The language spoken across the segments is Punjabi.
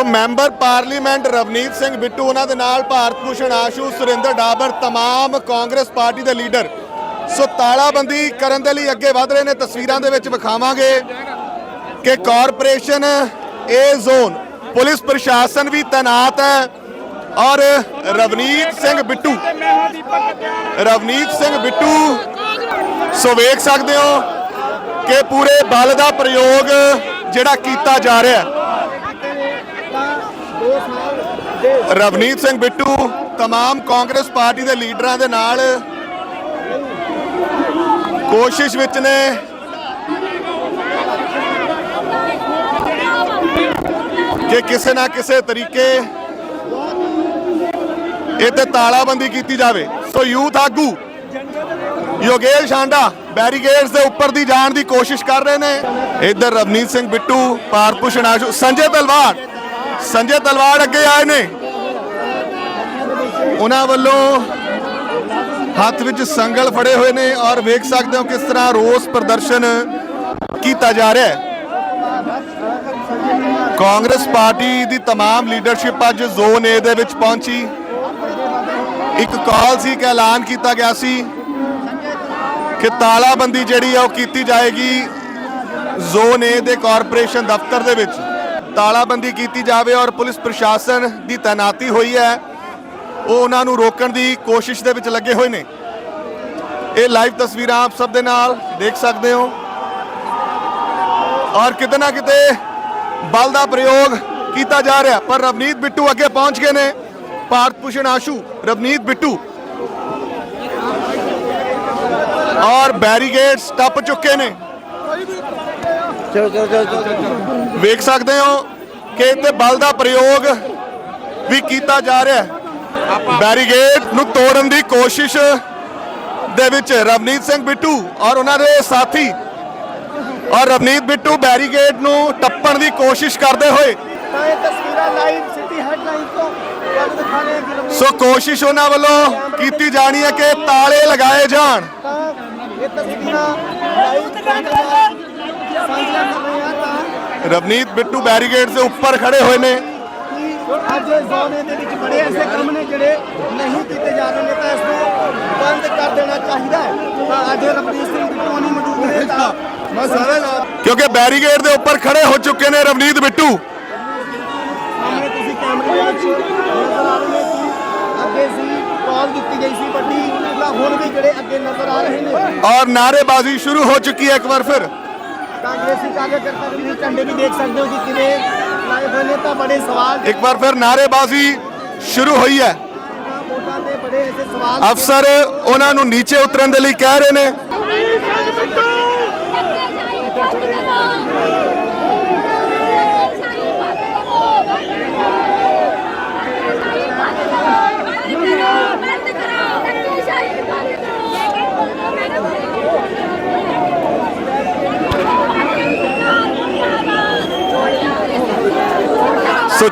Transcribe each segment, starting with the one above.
so member parliament Ravneet Singh Bittu ਉਹਨਾਂ ਦੇ ਨਾਲ ਭਾਰਤ ਭੂਸ਼ਣ ਆਸ਼ੂ ਸੁਰਿੰਦਰ ਡਾਬਰ तमाम ਕਾਂਗਰਸ ਪਾਰਟੀ ਦੇ ਲੀਡਰ ਸੋ ਤਾਲਾਬੰਦੀ ਕਰਨ ਦੇ ਲਈ ਅੱਗੇ ਵਧ ਰਹੇ ਨੇ ਤਸਵੀਰਾਂ ਦੇ ਵਿੱਚ ਵਿਖਾਵਾਂਗੇ ਕਿ ਕਾਰਪੋਰੇਸ਼ਨ ਏ ਜ਼ੋਨ ਪੁਲਿਸ ਪ੍ਰਸ਼ਾਸਨ ਵੀ ਤੈਨਾਤ ਹੈ ਔਰ ਰਵਨੀਤ ਸਿੰਘ ਬਿੱਟੂ ਰਵਨੀਤ ਸਿੰਘ ਬਿੱਟੂ ਸੋ ਵੇਖ ਸਕਦੇ ਹੋ ਕਿ ਪੂਰੇ ਬਲ ਦਾ ਪ੍ਰਯੋਗ ਜਿਹੜਾ ਕੀਤਾ ਜਾ ਰਿਹਾ ਹੈ ਰਵਨੀਤ ਸਿੰਘ ਬਿੱਟੂ तमाम ਕਾਂਗਰਸ ਪਾਰਟੀ ਦੇ ਲੀਡਰਾਂ ਦੇ ਨਾਲ ਕੋਸ਼ਿਸ਼ ਵਿੱਚ ਨੇ ਕਿ ਕਿਸੇ ਨਾ ਕਿਸੇ ਤਰੀਕੇ ਇਹ ਤੇ ਤਾਲਾਬੰਦੀ ਕੀਤੀ ਜਾਵੇ ਸੋ ਯੂਥ ਆਗੂ ਯੋਗੇਸ਼ ਸ਼ਾਂਡਾ ਬੈਰੀਗੇਡਸ ਦੇ ਉੱਪਰ ਦੀ ਜਾਣ ਦੀ ਕੋਸ਼ਿਸ਼ ਕਰ ਰਹੇ ਨੇ ਇੱਧਰ ਰਵਨੀਤ ਸਿੰਘ ਬਿੱਟੂ ਪਾਰਪੂਸ਼ਨ ਆਸ਼ੂ ਸੰਜੇ ਤਲਵਾਰ ਸੰਜੇ ਤਲਵਾਰ ਅੱਗੇ ਆਏ ਨੇ ਉਹਨਾਂ ਵੱਲੋਂ ਹੱਥ ਵਿੱਚ ਸੰਗਲ ਫੜੇ ਹੋਏ ਨੇ ਔਰ ਵੇਖ ਸਕਦੇ ਹੋ ਕਿਸ ਤਰ੍ਹਾਂ ਰੋਸ ਪ੍ਰਦਰਸ਼ਨ ਕੀਤਾ ਜਾ ਰਿਹਾ ਹੈ ਕਾਂਗਰਸ ਪਾਰਟੀ ਦੀ तमाम ਲੀਡਰਸ਼ਿਪ ਅੱਜ ਜ਼ੋਨ ਏ ਦੇ ਵਿੱਚ ਪਹੁੰਚੀ ਇੱਕ ਕਾਲ ਸੀ ਕਿ ਐਲਾਨ ਕੀਤਾ ਗਿਆ ਸੀ ਕਿ ਤਾਲਾਬੰਦੀ ਜਿਹੜੀ ਆ ਉਹ ਕੀਤੀ ਜਾਏਗੀ ਜ਼ੋਨ ਏ ਦੇ ਕਾਰਪੋਰੇਸ਼ਨ ਦਫ਼ਤਰ ਦੇ ਵਿੱਚ ਤਾਲਾਬੰਦੀ ਕੀਤੀ ਜਾਵੇ ਔਰ ਪੁਲਿਸ ਪ੍ਰਸ਼ਾਸਨ ਦੀ ਤਾਇਨਾਤੀ ਹੋਈ ਹੈ ਉਹ ਉਹਨਾਂ ਨੂੰ ਰੋਕਣ ਦੀ ਕੋਸ਼ਿਸ਼ ਦੇ ਵਿੱਚ ਲੱਗੇ ਹੋਏ ਨੇ। ਇਹ ਲਾਈਵ ਤਸਵੀਰਾਂ ਆਪ ਸਭ ਦੇ ਨਾਲ ਦੇਖ ਸਕਦੇ ਹੋ। ਔਰ ਕਿਤੇ ਨਾ ਕਿਤੇ ਬਲ ਦਾ ਪ੍ਰਯੋਗ ਕੀਤਾ ਜਾ ਰਿਹਾ ਪਰ ਰਵਨੀਤ ਬਿੱਟੂ ਅੱਗੇ ਪਹੁੰਚ ਗਏ ਨੇ। ਭਾਰਤ ਭੂਸ਼ਣ ਆਸ਼ੂ ਰਵਨੀਤ ਬਿੱਟੂ। ਔਰ ਬੈਰੀਗੇਡਸ ਟੱਪ ਚੁੱਕੇ ਨੇ। ਚਲੋ ਚਲੋ ਚਲੋ ਵੇਖ ਸਕਦੇ ਹੋ ਕਿ ਇੱਥੇ ਬਲ ਦਾ ਪ੍ਰਯੋਗ ਵੀ ਕੀਤਾ ਜਾ ਰਿਹਾ। ਹੈ ਬੈਰੀਗੇਡ ਨੂੰ ਤੋੜਨ ਦੀ ਕੋਸ਼ਿਸ਼ ਦੇ ਵਿੱਚ ਰਵਨੀਤ ਸਿੰਘ ਬਿੱਟੂ ਔਰ ਉਹਨਾਂ ਦੇ ਸਾਥੀ। ਔਰ ਰਵਨੀਤ ਬਿੱਟੂ ਬੈਰੀਗੇਡ ਨੂੰ ਟੱਪਣ ਦੀ ਕੋਸ਼ਿਸ਼ ਕਰਦੇ ਹੋਏ। ਤਾਂ ਇਹ ਤਸਵੀਰਾਂ ਲਾਈਵ ਹੈਡਲਾਈਨ ਤੋਂ ਸੋ ਕੋਸ਼ਿਸ਼ ਉਹਨਾਂ ਵੱਲੋਂ ਕੀਤੀ ਜਾਣੀ ਹੈ ਕਿ ਤਾਲੇ ਲਗਾਏ ਜਾਣ। ਇਹ ਤਸਵੀਰਾਂ ਲਾਈਵ ਰਵਨੀਤ ਬਿੱਟੂ ਬੈਰੀਗੇਡ ਦੇ ਉੱਪਰ ਖੜੇ ਹੋਏ ਨੇ। ਅੱਜ ਜ਼ੋਨੇ ਦੇ ਵਿੱਚ ਬੜੇ ਐਸੇ ਕੰਮ ਨੇ ਜਿਹੜੇ ਨਹੀਂ ਕੀਤੇ ਜਾ ਰਹੇ ਨੇ ਤਾਂ ਇਸ ਨੂੰ ਬੰਦ ਕਰ ਦੇਣਾ ਚਾਹੀਦਾ ਹੈ। ਅੱਜ ਰਵਨੀਤ ਸਿੰਘ ਬਿੱਟੂ ਨਹੀਂ ਮੌਜੂਦ ਨੇ ਤਾਂ ਮੈਂ ਸਾਰੇ ਕਿਉਂਕਿ ਬੈਰੀਗੇਡ ਦੇ ਉੱਪਰ ਖੜੇ ਹੋ ਚੁੱਕੇ ਨੇ ਰਵਨੀਤ ਬਿੱਟੂ। ਸਾਹਮਣੇ ਤੁਸੀਂ ਕੈਮਰੇ ਦੇ ਵਿੱਚ ਨਜ਼ਰ ਆ ਰਹੇ ਨੇ ਕਿ ਅੱਗੇ ਸੀ ਕਾਲ ਦਿੱਤੀ ਗਈ ਸੀ ਵੱਡੀ ਹੁਣ ਵੀ ਜਿਹੜੇ ਅੱਗੇ ਨਜ਼ਰ ਆ ਰਹੇ ਨੇ। ਔਰ ਨਾਰੇਬਾਜ਼ੀ ਸ਼ੁਰੂ ਹੋ ਚੁੱਕੀ ਹੈ ਇੱਕ ਵਾਰ ਫਿਰ। ਕਾਂਗਰਸੀ ਕਾਰਜਕਰਤਾ ਵੀ ਤੁਸੀਂ ਝੰਡੇ ਵੀ ਦੇਖ ਸਕਦੇ ਹੋ ਕਿ ਕਿਵੇਂ ਲਾਏ ਹੋਏ ਨੇ ਤਾਂ ਬੜੇ ਸਵਾਲ ਇੱਕ ਵਾਰ ਫਿਰ ਨਾਰੇਬਾਜ਼ੀ ਸ਼ੁਰੂ ਹੋਈ ਹੈ। ਵੋਟਾਂ ਦੇ ਬੜੇ ਐਸੇ ਸਵਾਲ ਅਫਸਰ ਉਹਨਾਂ ਨੂੰ ਨੀਚੇ ਉਤਰਨ ਦੇ ਲਈ ਕਹਿ ਰਹੇ ਨੇ।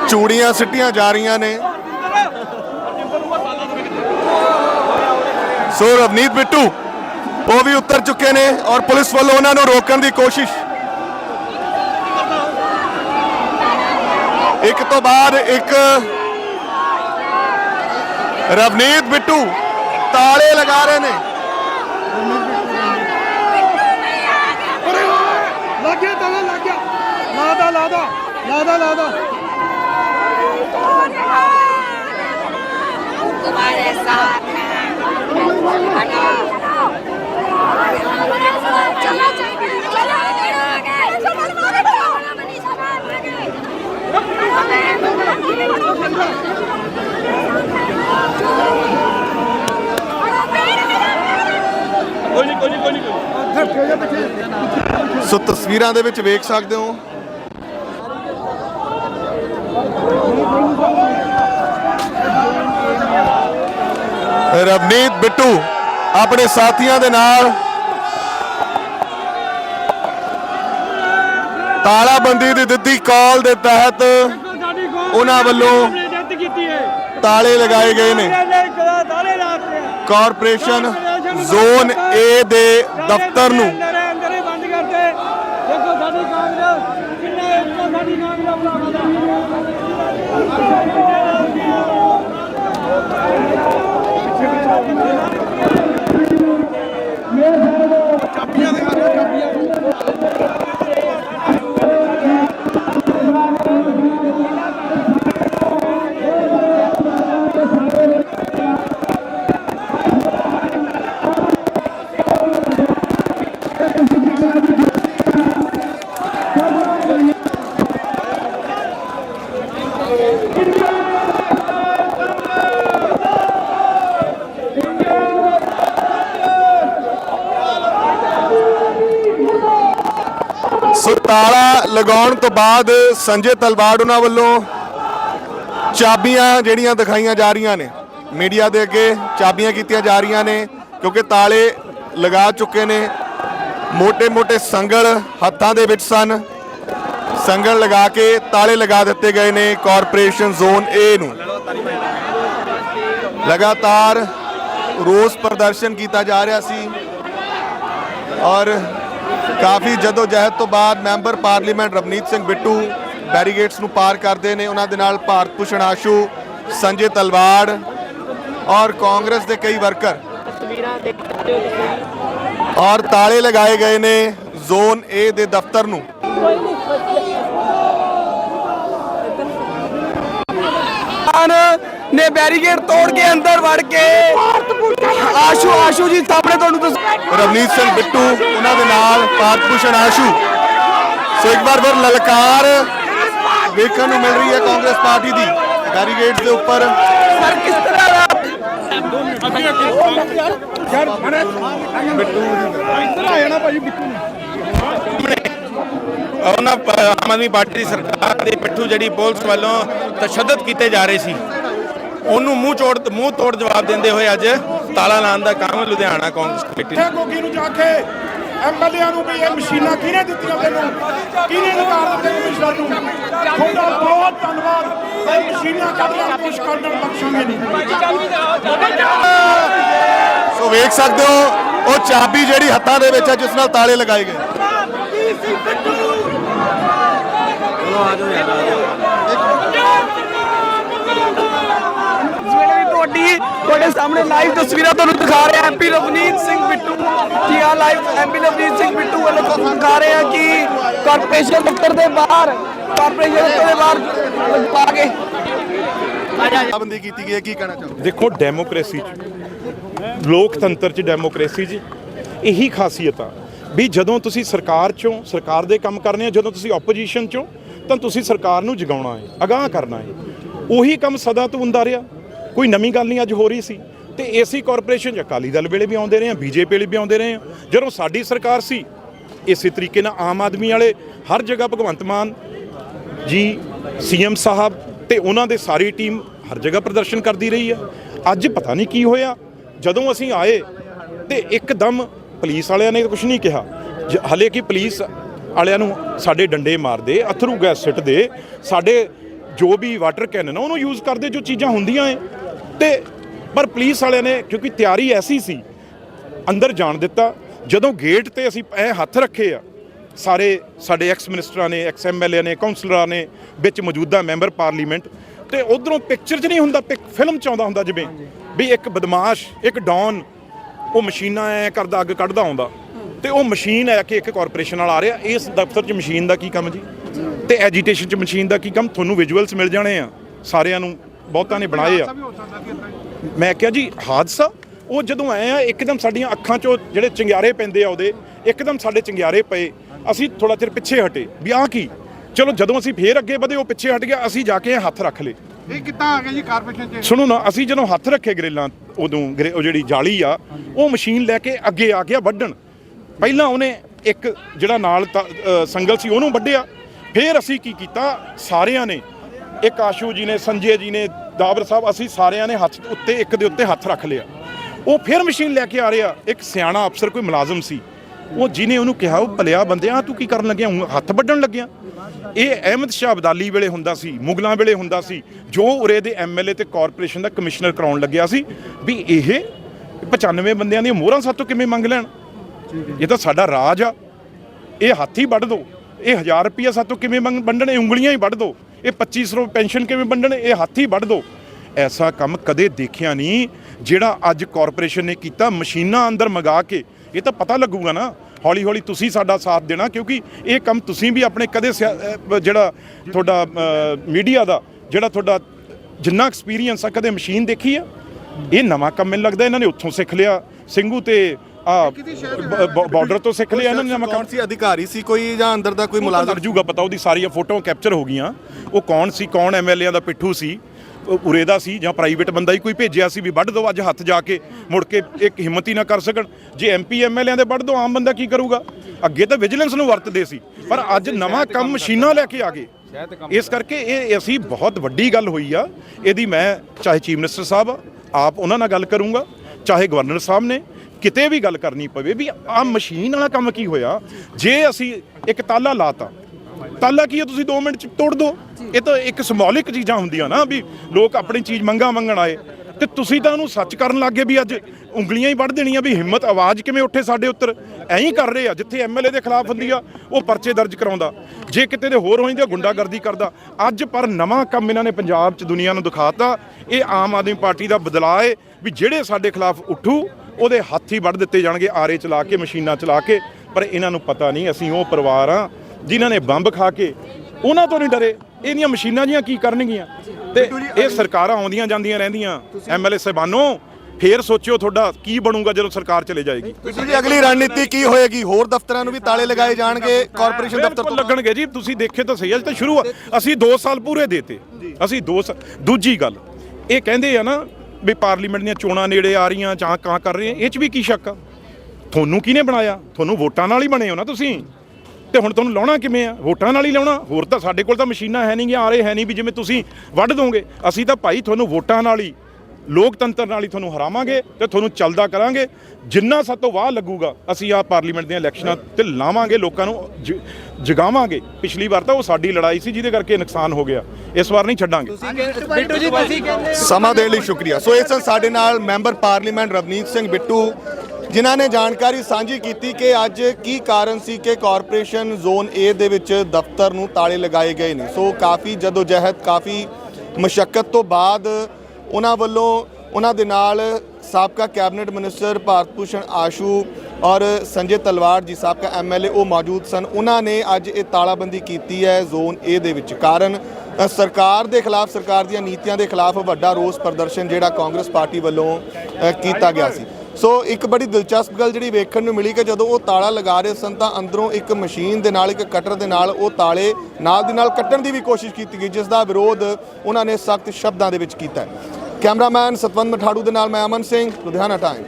ਚੂੜੀਆਂ ਸਿੱਟੀਆਂ ਜਾ ਰਹੀਆਂ ਨੇ। ਸੋ ਰਵਨੀਤ ਬਿੱਟੂ, ਉਹ ਵੀ ਉਤਰ ਚੁੱਕੇ ਨੇ ਔਰ ਪੁਲਿਸ ਵੱਲੋਂ ਉਹਨਾਂ ਨੂੰ ਰੋਕਣ ਦੀ ਕੋਸ਼ਿਸ਼। ਇੱਕ ਤੋਂ ਬਾਅਦ ਇੱਕ ਰਵਨੀਤ ਬਿੱਟੂ ਤਾਲੇ ਲਗਾ ਰਹੇ ਨੇ। ਲੱਗਿਆ ਤਾਂ ਲੱਗਿਆ ਲਾਦਾ ਲਾਦਾ ਲਾਦਾ ਲਾਦਾ तुम्हारे साथ हैं हटो चलो ਕੋਈ ਨਹੀਂ ਕੋਈ ਨਹੀਂ ਕੋਈ ਨਹੀਂ ਸੋ ਤਸਵੀਰਾਂ ਦੇ ਵਿੱਚ ਵੇਖ ਸਕਦੇ ਹੋ ਰਵਨੀਤ ਬਿੱਟੂ ਆਪਣੇ ਸਾਥੀਆਂ ਦੇ ਨਾਲ। ਤਾਲਾਬੰਦੀ ਦੀ ਦਿੱਤੀ ਕਾਲ ਦੇ ਤਹਿਤ ਉਹਨਾਂ ਵੱਲੋਂ ਤਾਲੇ ਲਗਾਏ ਗਏ ਨੇ। ਕਾਰਪੋਰੇਸ਼ਨ ਜ਼ੋਨ ਏ ਦੇ ਦਫ਼ਤਰ ਨੂੰ Capilla de de ਆਉਣ ਤੋਂ ਬਾਅਦ ਸੰਜੇ ਤਲਵਾੜ ਉਹਨਾਂ ਵੱਲੋਂ ਚਾਬੀਆਂ ਜਿਹੜੀਆਂ ਦਿਖਾਈਆਂ ਜਾ ਰਹੀਆਂ ਨੇ, ਮੀਡੀਆ ਦੇ ਅੱਗੇ ਚਾਬੀਆਂ ਕੀਤੀਆਂ ਜਾ ਰਹੀਆਂ ਨੇ, ਕਿਉਂਕਿ ਤਾਲੇ ਲਗਾ ਚੁੱਕੇ ਨੇ ਮੋਟੇ ਮੋਟੇ ਸੰਗਲ ਹੱਥਾਂ ਦੇ ਵਿੱਚ ਸਨ। ਸੰਗਲ ਲਗਾ ਕੇ ਤਾਲੇ ਲਗਾ ਦਿੱਤੇ ਗਏ ਨੇ ਕਾਰਪੋਰੇਸ਼ਨ ਜ਼ੋਨ ਏ ਨੂੰ। ਲਗਾਤਾਰ ਰੋਸ ਪ੍ਰਦਰਸ਼ਨ ਕੀਤਾ ਜਾ ਰਿਹਾ ਸੀ ਔਰ ਕਾਫੀ ਜਦੋਂ ਜਹਿਦ ਤੋਂ ਬਾਅਦ member parliament Ravneet Singh Bittu barricades ਨੂੰ ਪਾਰ ਕਰਦੇ ਨੇ। ਉਹਨਾਂ ਦੇ ਨਾਲ ਭਾਰਤ ਭੂਸ਼ਣ ਆਸ਼ੂ ਸੰਜੇ ਤਲਵਾੜ ਔਰ ਕਾਂਗਰਸ ਦੇ ਕਈ ਵਰਕਰ। ਔਰ ਤਾਲੇ ਲਗਾਏ ਗਏ ਨੇ ਜ਼ੋਨ ਏ ਦੇ ਦਫ਼ਤਰ ਨੂੰ। ਨੇ ਬੈਰੀਕੇਡ ਤੋੜ ਕੇ ਅੰਦਰ ਵੜ ਕੇ ਆਸ਼ੂ ਆਸ਼ੂ ਜੀ ਸਾਹਮਣੇ ਤੁਹਾਨੂੰ ਦੱਸ ਰਵਨੀਤ ਸਿੰਘ ਬਿੱਟੂ ਉਹਨਾਂ ਦੇ ਨਾਲ ਭਾਰਤ ਭੂਸ਼ਣ ਆਸ਼ੂ। ਸੋ ਇੱਕ ਵਾਰ ਫਿਰ ਲਲਕਾਰ ਵੇਖਣ ਨੂੰ ਮਿਲ ਰਹੀ ਹੈ ਕਾਂਗਰਸ ਪਾਰਟੀ ਦੀ। ਬੈਰੀਗੇਡਸ ਦੇ ਉੱਪਰ। ਸਰ ਕਿਸ ਤਰ੍ਹਾਂ ਦਾ ਉਹਨਾਂ ਆਮ ਆਦਮੀ ਪਾਰਟੀ ਦੀ ਸਰਕਾਰ ਦੇ ਪਿੱਠੂ ਜਿਹੜੀ ਪੁਲਿਸ ਵੱਲੋਂ ਤਸ਼ੱਦਦ ਕੀਤੇ ਜਾ ਰਹੇ ਸੀ। ਉਹਨੂੰ ਮੂੰਹ ਚੋੜ ਮੂੰਹ ਤੋੜ ਜਵਾਬ ਦਿੰਦੇ ਹੋਏ ਅੱਜ ਤਾਲਾ ਲਾਉਣ ਦਾ ਕੰਮ ਲੁਧਿਆਣਾ ਕਾਂਗਰਸ ਕਮੇਟੀ ਨੇ ਗੋਗੀ ਨੂੰ ਜਾ ਕੇ ਐਮਐਲਏ ਨੂੰ ਵੀ ਇਹ ਮਸ਼ੀਨਾਂ ਕਿਹਨੇ ਦਿੱਤੀਆਂ ਤੈਨੂੰ? ਕਿਹਨੇ ਅਧਿਕਾਰ ਦਿੱਤੇ ਕਮਿਸ਼ਨਰ ਨੂੰ? ਤੁਹਾਡਾ ਬਹੁਤ ਧੰਨਵਾਦ। ਇਹ ਮਸ਼ੀਨਾਂ ਕੱਢਣ ਕੁਛ ਕਰਨ ਬਖਸ਼ਾਂਗੇ ਨਹੀਂ। ਸੋ ਵੇਖ ਸਕਦੇ ਹੋ ਉਹ ਚਾਬੀ ਜਿਹੜੀ ਹੱਥਾਂ ਦੇ ਵਿੱਚ ਹੈ ਜਿਸ ਨਾਲ ਤਾਲੇ ਲਗਾਏ ਗਏ। ਇਸ ਵੇਲੇ ਵੀ ਤੁਹਾਡੀ ਤੁਹਾਡੇ ਸਾਹਮਣੇ ਲਾਈਵ ਤਸਵੀਰਾਂ ਤੁਹਾਨੂੰ ਦਿਖਾ ਰਿਹਾ ਐਮਪੀ ਰਵਨੀਤ ਸਿੰਘ ਬਿੱਟੂ। ਜੀ ਆ ਲਾਈਵ ਐਮਪੀ ਰਵਨੀਤ ਸਿੰਘ ਬਿੱਟੂ ਵੱਲੋਂ ਤੁਹਾਨੂੰ ਦਿਖਾ ਰਹੇ ਆ ਕਿ ਕਾਰਪੋਰੇਸ਼ਨ ਦਫ਼ਤਰ ਦੇ ਬਾਹਰ ਕਾਰਪੋਰੇਸ਼ਨ ਦਫ਼ਤਰ ਦੇ ਬਾਹਰ ਪਾ ਕੇ ਬੰਦੀ ਕੀਤੀ ਗਈ ਹੈ ਕੀ ਕਹਿਣਾ ਚਾਹੋਗੇ? ਦੇਖੋ ਡੈਮੋਕ੍ਰੇਸੀ ਚ ਲੋਕਤੰਤਰ ਚ ਡੈਮੋਕ੍ਰੇਸੀ ਚ ਇਹੀ ਖਾਸੀਅਤ ਆ ਵੀ ਜਦੋਂ ਤੁਸੀਂ ਸਰਕਾਰ ਚੋਂ ਸਰਕਾਰ ਦੇ ਕੰਮ ਕਰਨੇ ਆ ਜਦੋਂ ਤੁਸੀਂ ਆਪੋਜੀਸ਼ਨ ਚੋਂ ਤਾਂ ਤੁਸੀਂ ਸਰਕਾਰ ਨੂੰ ਜਗਾਉਣਾ ਹੈ ਅਗਾਹ ਕਰਨਾ ਹੈ। ਉਹੀ ਕੰਮ ਸਦਾ ਤੋਂ ਹੁੰਦਾ ਰਿਹਾ। ਕੋਈ ਨਵੀਂ ਗੱਲ ਨਹੀਂ ਅੱਜ ਹੋ ਰਹੀ ਸੀ। ਤੇ ਏਸੀ ਕਾਰਪੋਰੇਸ਼ਨ ਚ ਅਕਾਲੀ ਦਲ ਵੇਲੇ ਵੀ ਆਉਂਦੇ ਰਹੇ ਆ, ਬੀਜੇਪੀ ਵੇਲੇ ਵੀ ਆਉਂਦੇ ਰਹੇ ਆ। ਜਦੋਂ ਸਾਡੀ ਸਰਕਾਰ ਸੀ, ਇਸੇ ਤਰੀਕੇ ਨਾਲ ਆਮ ਆਦਮੀ ਵਾਲੇ ਹਰ ਜਗ੍ਹਾ ਭਗਵੰਤ ਮਾਨ ਜੀ, ਸੀਐਮ ਸਾਹਿਬ ਤੇ ਉਹਨਾਂ ਦੇ ਸਾਰੀ ਟੀਮ ਹਰ ਜਗ੍ਹਾ ਪ੍ਰਦਰਸ਼ਨ ਕਰਦੀ ਰਹੀ ਹੈ। ਅੱਜ ਪਤਾ ਨਹੀਂ ਕੀ ਹੋਇਆ। ਜਦੋਂ ਅਸੀਂ ਆਏ ਤੇ ਇੱਕਦਮ ਪੁਲਿਸ ਵਾਲਿਆਂ ਨੇ ਕੁਝ ਨਹੀਂ ਕਿਹਾ। ਜ- ਹਲੇ ਕਿ ਪੁਲਿਸ ਵਾਲਿਆਂ ਨੂੰ ਸਾਡੇ ਡੰਡੇ ਮਾਰਦੇ, ਅਥਰੂ ਗੈਸ ਸਿੱਟਦੇ, ਸਾਡੇ ਜੋ ਵੀ ਵਾਟਰ ਕੈਨਨ ਆ ਉਹਨੂੰ ਯੂਜ਼ ਕਰਦੇ ਜੋ ਚੀਜ਼ਾਂ ਹੁੰਦੀਆਂ ਏ। ਤੇ ਪਰ ਪੁਲਿਸ ਵਾਲਿਆਂ ਨੇ, ਕਿਉਂਕਿ ਤਿਆਰੀ ਐਸੀ ਸੀ, ਅੰਦਰ ਜਾਣ ਦਿੱਤਾ। ਜਦੋਂ ਗੇਟ ਤੇ ਅਸੀਂ ਐ ਹੱਥ ਰੱਖੇ ਆ, ਸਾਰੇ ਸਾਡੇ ਐਕਸ ਮਿਨਿਸਟਰਾਂ ਨੇ ਐਕਸ ਐਮਐਲਏ ਨੇ ਕਾਉਂਸਲਰਾਂ ਨੇ, ਵਿੱਚ ਮੌਜੂਦਾ ਮੈਂਬਰ ਪਾਰਲੀਮੈਂਟ ਤੇ ਉਧਰੋਂ ਪਿਕਚਰ 'ਚ ਨਹੀਂ ਹੁੰਦਾ ਪਿਕ ਫਿਲਮ 'ਚ ਆਉਂਦਾ ਹੁੰਦਾ ਜਿਵੇਂ ਵੀ ਇੱਕ ਬਦਮਾਸ਼, ਇੱਕ ਡੌਨ, ਉਹ ਮਸ਼ੀਨਾਂ ਐ ਕਰਦਾ, ਅੱਗ ਕੱਢਦਾ ਆਉਂਦਾ। ਤੇ ਉਹ ਮਸ਼ੀਨ ਹੈ ਕਿ ਇੱਕ ਕਾਰਪੋਰੇਸ਼ਨ ਨਾਲ ਆ ਰਿਹਾ, ਇਸ ਦਫ਼ਤਰ 'ਚ ਮਸ਼ੀਨ ਦਾ ਕੀ ਕੰਮ ਜੀ? ਤੇ ਐਜੀਟੇਸ਼ਨ 'ਚ ਮਸ਼ੀਨ ਦਾ ਕੀ ਕੰਮ? ਤੁਹਾਨੂੰ ਵਿਜੂਅਲਸ ਮਿਲ ਜਾਣੇ ਆ, ਸਾਰਿਆਂ ਨੂੰ ਬਹੁਤਾਂ ਨੇ ਬਣਾਏ ਆ। ਮੈਂ ਕਿਹਾ ਜੀ ਹਾਦਸਾ? ਉਹ ਜਦੋਂ ਆਏ ਆ ਇੱਕਦਮ ਸਾਡੀਆਂ ਅੱਖਾਂ 'ਚੋਂ ਜਿਹੜੇ ਚੰਗਿਆਰੇ ਪੈਂਦੇ ਆ ਉਹਦੇ ਇੱਕਦਮ ਸਾਡੇ ਚੰਗਿਆਰੇ ਪਏ। ਅਸੀਂ ਥੋੜਾ ਚਿਰ ਪਿੱਛੇ ਹਟੇ ਵੀ ਆਹ ਕੀ? ਚਲੋ ਜਦੋਂ ਅਸੀਂ ਫੇਰ ਅੱਗੇ ਵਧੇ ਉਹ ਪਿੱਛੇ ਹਟ ਗਿਆ ਅਸੀਂ ਜਾ ਕੇ ਹੱਥ ਰੱਖ ਲਏ। ਇਹ ਕਿੱਦਾਂ ਆ ਗਿਆ ਜੀ ਕਾਰਪੋਰੇਸ਼ਨ ਚ? ਸੁਣੋ ਨਾ ਅਸੀਂ ਜਦੋਂ ਹੱਥ ਰੱਖੇ ਗ੍ਰਿਲਾਂ ਉਦੋਂ ਉਹ ਜਿਹੜੀ ਜਾਲੀ ਆ ਉਹ ਮਸ਼ੀਨ ਲੈ ਕੇ ਅੱਗੇ ਆ ਗਿਆ ਵੱਢਣ। ਪਹਿਲਾਂ ਉਹਨੇ ਇੱਕ ਜਿਹੜਾ ਨਾਲ ਸੰਗਲ ਸੀ ਉਹਨੂੰ ਵੱਢਿਆ। ਫਿਰ ਅਸੀਂ ਕੀ ਕੀਤਾ? ਸਾਰਿਆਂ ਨੇ ਇੱਕ ਆਸ਼ੂ ਜੀ ਨੇ, ਸੰਜੇ ਜੀ ਨੇ ਦਾਬਰ ਸਾਹਿਬ, ਅਸੀਂ ਸਾਰਿਆਂ ਨੇ ਹੱਥ ਉੱਤੇ, ਇੱਕ ਦੇ ਉੱਤੇ ਹੱਥ ਰੱਖ ਲਿਆ। ਉਹ ਫਿਰ ਮਸ਼ੀਨ ਲੈ ਕੇ ਆ ਰਿਹਾ। ਇੱਕ ਸਿਆਣਾ ਅਫਸਰ, ਕੋਈ ਮੁਲਾਜ਼ਮ ਸੀ। ਉਹ ਜਿਹਨੇ ਉਹਨੂੰ ਕਿਹਾ, ਉਹ ਭਲਿਆ ਬੰਦਿਆ ਤੂੰ ਕੀ ਕਰਨ ਲੱਗਿਆ? ਊਂ ਹੱਥ ਵੱਢਣ ਲੱਗਿਆ? ਇਹ ਅਹਿਮਦ ਸ਼ਾਹ ਅਬਦਾਲੀ ਵੇਲੇ ਹੁੰਦਾ ਸੀ, ਮੁਗਲਾਂ ਵੇਲੇ ਹੁੰਦਾ ਸੀ, ਜੋ ਉਰੇ ਦੇ ਐਮਐਲਏ ਤੇ ਕਾਰਪੋਰੇਸ਼ਨ ਦਾ ਕਮਿਸ਼ਨਰ ਕਰਾਉਣ ਲੱਗਿਆ ਸੀ, ਵੀ ਇਹ 95 ਬੰਦਿਆਂ ਦੀਆਂ ਮੋਹਰਾਂ ਸਾਤੋਂ ਕਿਵੇਂ ਮੰਗ ਲੈਣ? ਇਹ ਤਾਂ ਸਾਡਾ ਰਾਜ ਆ। ਇਹ ਹੱਥ ਹੀ ਵੱਢ ਦੋ। ਇਹ 1000 ਰੁਪਿਆ ਸਾਤੋਂ ਕਿਵੇਂ ਮੰਗ ਵੰਡਣੇ? ਉਂਗਲੀਆਂ ਹੀ ਵੱਢ ਦੋ। ਇਹ 2500 ਪੈਨਸ਼ਨ ਕਿਵੇਂ ਵੰਡਣ? ਇਹ ਹੱਥ ਹੀ ਵੱਢ ਦੋ। ਐਸਾ ਕੰਮ ਕਦੇ ਦੇਖਿਆ ਨਹੀਂ, ਜਿਹੜਾ ਅੱਜ ਕਾਰਪੋਰੇਸ਼ਨ ਨੇ ਕੀਤਾ, ਮਸ਼ੀਨਾਂ ਅੰਦਰ ਮੰਗਾ ਕੇ। ਇਹ ਤਾਂ ਪਤਾ ਲੱਗੂਗਾ ਨਾ। ਹੌਲੀ ਹੌਲੀ ਤੁਸੀਂ ਸਾਡਾ ਸਾਥ ਦੇਣਾ, ਕਿਉਂਕਿ ਇਹ ਕੰਮ ਤੁਸੀਂ ਵੀ ਆਪਣੇ ਕਦੇ ਸਿਆ- ਜਿਹੜਾ ਤੁਹਾਡਾ ਮੀਡੀਆ ਦਾ, ਜਿਹੜਾ ਤੁਹਾਡਾ ਜਿੰਨਾ ਐਕਸਪੀਰੀਅੰਸ ਆ, ਕਦੇ ਮਸ਼ੀਨ ਦੇਖੀ ਆ? ਇਹ ਨਵਾਂ ਕੰਮ ਮੈਨੂੰ ਲੱਗਦਾ ਇਹਨਾਂ ਨੇ ਉੱਥੋਂ ਸਿੱਖ ਲਿਆ। ਸਿੰਘੂ ਤੇ ਆ ਬਾਰਡਰ ਤੋਂ ਸਿੱਖ ਲਿਆ ਇਹਨਾਂ ਨੇ ਕੌਣ ਸੀ ਅਧਿਕਾਰੀ ਸੀ ਕੋਈ ਜਾਂ ਅੰਦਰ ਦਾ ਕੋਈ ਮੁਲਾਜ਼ਮ? ਜੂਗਾ ਪਤਾ ਉਹਦੀ ਸਾਰੀਆਂ ਫੋਟੋਆਂ ਕੈਪਚਰ ਹੋ ਗਈਆਂ। ਉਹ ਕੌਣ ਸੀ ਕੌਣ ਐਮਐਲਏ ਦਾ ਪਿੱਠੂ ਸੀ? ਉਹ ਉਰੇ ਦਾ ਸੀ ਜਾਂ ਪ੍ਰਾਈਵੇਟ ਬੰਦਾ ਹੀ ਕੋਈ ਭੇਜਿਆ ਸੀ ਵੀ ਵੱਢ ਦੋ ਅੱਜ ਹੱਥ ਜਾ ਕੇ ਮੁੜ ਕੇ ਇੱਕ ਹਿੰਮਤ ਹੀ ਨਾ ਕਰ ਸਕਣ। ਜੇ ਐਮਪੀ ਐਮਐਲਏ ਦੇ ਵੱਢ ਦੋ ਆਮ ਬੰਦਾ ਕੀ ਕਰੂਗਾ? ਅੱਗੇ ਤਾਂ ਵਿਜੀਲੈਂਸ ਨੂੰ ਵਰਤਦੇ ਸੀ। ਪਰ ਅੱਜ ਨਵਾਂ ਕੰਮ ਮਸ਼ੀਨਾਂ ਲੈ ਕੇ ਆ ਗਏ। ਇਸ ਕਰਕੇ ਇਹ ਅਸੀਂ ਬਹੁਤ ਵੱਡੀ ਗੱਲ ਹੋਈ ਆ। ਇਹਦੀ ਮੈਂ ਚਾਹੇ ਚੀਫ ਮਿਨਿਸਟਰ ਸਾਹਿਬ ਆਪ ਉਹਨਾਂ ਨਾਲ ਗੱਲ ਕਰੂੰਗਾ ਚਾਹੇ ਗਵਰਨਰ ਸਾਹਿਬ ਨੇ ਕਿਤੇ ਵੀ ਗੱਲ ਕਰਨੀ ਪਵੇ ਵੀ ਆ ਮਸ਼ੀਨ ਵਾਲਾ ਕੰਮ ਕੀ ਹੋਇਆ? ਜੇ ਅਸੀਂ ਇੱਕ ਤਾਲਾ ਲਾਤਾ, ਤਾਲਾ ਕੀ ਹੈ? ਤੁਸੀਂ 2 ਮਿੰਟ ਚ ਤੋੜ ਦਿਓ ਇਹ ਤਾਂ ਇੱਕ ਸਿੰਬੋਲਿਕ ਚੀਜ਼ਾਂ ਹੁੰਦੀਆਂ ਨਾ ਵੀ ਲੋਕ ਆਪਣੀ ਚੀਜ਼ ਮੰਗਾ ਮੰਗਣ ਆਏ। ਤੇ ਤੁਸੀਂ ਤਾਂ ਉਹਨੂੰ ਸੱਚ ਕਰਨ ਲੱਗੇ ਵੀ ਅੱਜ ਉਂਗਲੀਆਂ ਹੀ ਵੱਢ ਦੇਣੀਆਂ ਵੀ ਹਿੰਮਤ, ਆਵਾਜ਼ ਕਿਵੇਂ ਉੱਠੇ ਸਾਡੇ ਉੱਤਰ? ਐਂ ਹੀ ਕਰ ਰਹੇ ਆ, ਜਿੱਥੇ ਐਮਐਲਏ ਦੇ ਖਿਲਾਫ ਹੁੰਦੀ ਆ, ਉਹ ਪਰਚੇ ਦਰਜ ਕਰਾਉਂਦਾ। ਜੇ ਕਿਤੇ ਦੇ ਹੋਰ ਹੋਈਂਦੇ ਗੁੰਡਾਗਰਦੀ ਕਰਦਾ। ਅੱਜ ਪਰ ਨਵਾਂ ਕੰਮ ਇਹਨਾਂ ਨੇ ਪੰਜਾਬ 'ਚ ਦੁਨੀਆ ਨੂੰ ਦਿਖਾਤਾ। ਇਹ ਆਮ ਆਦਮੀ ਪਾਰਟੀ ਦਾ ਬਦਲਾਅ ਹੈ ਵੀ ਜਿਹੜੇ ਸਾਡੇ ਖਿਲਾਫ ਉੱਠੂ ਉਹਦੇ ਹੱਥ ਹੀ ਵੱਢ ਦਿੱਤੇ ਜਾਣਗੇ ਆਰੇ ਚਲਾ ਕੇ ਮਸ਼ੀਨਾਂ ਚਲਾ ਕੇ ਪਰ ਇਹਨਾਂ ਨੂੰ ਪਤਾ ਨਹੀਂ ਅਸੀਂ ਉਹ ਪਰਿਵਾਰ ਆ ਜਿਨ੍ਹਾਂ ਨੇ ਬੰਬ ਖਾ ਕੇ ਉਹਨਾਂ ਤੋਂ ਨਹੀਂ ਡਰੇ। ਇਹਦੀਆਂ ਮਸ਼ੀਨਾਂ ਜੀਆਂ ਕੀ ਕਰਨਗੀਆਂ? ਤੇ ਇਹ ਸਰਕਾਰਾਂ ਆਉਂਦੀਆਂ ਜਾਂਦੀਆਂ ਰਹਿੰਦੀਆਂ ਐਮਐਲਏ ਸਾਹਿਬਾਨੋ ਫੇਰ ਸੋਚਿਓ ਤੁਹਾਡਾ ਕੀ ਬਣੂਗਾ ਜਦੋਂ ਸਰਕਾਰ ਚਲੇ ਜਾਏਗੀ। ਜੀ ਅਗਲੀ ਰਣਨੀਤੀ ਕੀ ਹੋਏਗੀ? ਹੋਰ ਦਫ਼ਤਰਾਂ ਨੂੰ ਵੀ ਤਾਲੇ ਲਗਾਏ ਜਾਣਗੇ ਕਾਰਪੋਰੇਸ਼ਨ ਦਫ਼ਤਰ ਤੋਂ ਲੱਗਣਗੇ ਜੀ ਤੁਸੀਂ ਦੇਖੇ ਤਾਂ ਸਹੀ ਅੱਜ ਤਾਂ ਸ਼ੁਰੂ ਆ। ਅਸੀਂ 2 ਸਾਲ ਪੂਰੇ ਦੇਤੇ। ਅਸੀਂ 2 ਦੂਜੀ ਗੱਲ ਇਹ ਕਹਿੰਦੇ ਆ ਨਾ ਵੀ ਪਾਰਲੀਮੈਂਟ ਦੀਆਂ ਚੋਣਾਂ ਨੇੜੇ ਆ ਰਹੀਆਂ ਜਾਂ ਕਾਂ ਕਰ ਰਹੇ ਇਹ ਚ ਵੀ ਕੀ ਸ਼ੱਕ ਆ? ਤੁਹਾਨੂੰ ਕਿਹਨੇ ਬਣਾਇਆ? ਤੁਹਾਨੂੰ ਵੋਟਾਂ ਨਾਲ ਹੀ ਬਣੇ ਹੋ ਨਾ ਤੁਸੀਂ? ਤੇ ਹੁਣ ਤੁਹਾਨੂੰ ਲਾਉਣਾ ਕਿਵੇਂ ਆ? ਵੋਟਾਂ ਨਾਲ ਹੀ ਲਾਉਣਾ? ਹੋਰ ਤਾਂ ਸਾਡੇ ਕੋਲ ਤਾਂ ਮਸ਼ੀਨਾਂ ਹੈ ਨਹੀਂ ਆ ਰਹੇ ਹੈ ਨਹੀਂ ਵੀ ਜਿਵੇਂ ਤੁਸੀਂ ਵੱਢ ਦੋਗੇ। ਅਸੀਂ ਤਾਂ ਭਾਈ ਤੁਹਾਨੂੰ ਵੋਟਾਂ ਨਾਲ ਹੀ ਲੋਕਤੰਤਰ ਨਾਲ ਹੀ ਤੁਹਾਨੂੰ ਹਰਾਵਾਂਗੇ ਤੇ ਤੁਹਾਨੂੰ ਚੱਲਦਾ ਕਰਾਂਗੇ। ਜਿੰਨਾ ਸਾਤੋਂ ਵਾਹ ਲੱਗੂਗਾ ਅਸੀਂ ਆ ਪਾਰਲੀਮੈਂਟ ਦੀਆਂ ਇਲੈਕਸ਼ਨਾਂ ਤੇ ਲਾਵਾਂਗੇ ਲੋਕਾਂ ਨੂੰ ਜ- ਜਗਾਵਾਂਗੇ। ਪਿਛਲੀ ਵਾਰ ਤਾਂ ਉਹ ਸਾਡੀ ਲੜਾਈ ਸੀ ਜਿਹਦੇ ਕਰਕੇ ਨੁਕਸਾਨ ਹੋ ਗਿਆ। ਇਸ ਵਾਰ ਨਹੀਂ ਛੱਡਾਂਗੇ। ਬਿੱਟੂ ਜੀ ਤੁਸੀਂ ਕਹਿੰਦੇ ਸਮਾਂ ਦੇਣ ਲਈ ਸ਼ੁਕਰੀਆ। ਸੋ ਇਸ ਸਨ ਸਾਡੇ ਨਾਲ ਮੈਂਬਰ ਪਾਰਲੀਮੈਂਟ ਰਵਨੀਤ ਸਿੰਘ ਬਿੱਟੂ ਜਿਨ੍ਹਾਂ ਨੇ ਜਾਣਕਾਰੀ ਸਾਂਝੀ ਕੀਤੀ ਕਿ ਅੱਜ ਕੀ ਕਾਰਨ ਸੀ ਕਿ ਕਾਰਪੋਰੇਸ਼ਨ ਜ਼ੋਨ ਏ ਦੇ ਵਿੱਚ ਦਫ਼ਤਰ ਨੂੰ ਤਾਲੇ ਲਗਾਏ ਗਏ ਨੇ। ਸੋ ਕਾਫੀ ਜਦੋਜਹਿਦ ਕਾਫੀ ਮੁਸ਼ਕਲ ਤੋਂ ਬਾਅਦ ਉਹਨਾਂ ਵੱਲੋਂ ਉਹਨਾਂ ਦੇ ਨਾਲ ਸਾਬਕਾ ਕੈਬਨਿਟ ਮਿਨਿਸਟਰ ਭਾਰਤ ਭੂਸ਼ਣ ਆਸ਼ੂ ਔਰ ਸੰਜੇ ਤਲਵਾਰ ਜੀ, ਸਾਬਕਾ ਐਮਐਲਏ ਉਹ ਮੌਜੂਦ ਸਨ। ਉਹਨਾਂ ਨੇ ਅੱਜ ਇਹ ਤਾਲਾਬੰਦੀ ਕੀਤੀ ਹੈ ਜ਼ੋਨ ਏ ਦੇ ਵਿੱਚ। ਕਾਰਨ ਸਰਕਾਰ ਦੇ ਖਿਲਾਫ, ਸਰਕਾਰ ਦੀਆਂ ਨੀਤੀਆਂ ਦੇ ਖਿਲਾਫ ਵੱਡਾ ਰੋਸ ਪ੍ਰਦਰਸ਼ਨ ਜਿਹੜਾ ਕਾਂਗਰਸ ਪਾਰਟੀ ਵੱਲੋਂ ਕੀਤਾ ਗਿਆ ਸੀ। ਸੋ ਇੱਕ ਬੜੀ ਦਿਲਚਸਪ ਗੱਲ ਜਿਹੜੀ ਵੇਖਣ ਨੂੰ ਮਿਲੀ ਕਿ ਜਦੋਂ ਉਹ ਤਾਲਾ ਲਗਾ ਰਹੇ ਸਨ ਤਾਂ ਅੰਦਰੋਂ ਇੱਕ ਮਸ਼ੀਨ ਦੇ ਨਾਲ, ਇੱਕ ਕਟਰ ਦੇ ਨਾਲ ਉਹ ਤਾਲੇ ਨਾਲ ਦੀ ਨਾਲ ਕੱਟਣ ਦੀ ਵੀ ਕੋਸ਼ਿਸ਼ ਕੀਤੀ ਗਈ, ਜਿਸ ਦਾ ਵਿਰੋਧ ਉਹਨਾਂ ਨੇ ਸਖਤ ਸ਼ਬਦਾਂ ਦੇ ਵਿੱਚ ਕੀਤਾ ਕੈਮਰਾਮੈਨ ਸਤਵੰਤ ਮਠਾੜੂ ਦੇ ਨਾਲ ਮੈਂ ਅਮਨ ਸਿੰਘ ਲੁਧਿਆਣਾ ਟਾਈਮ।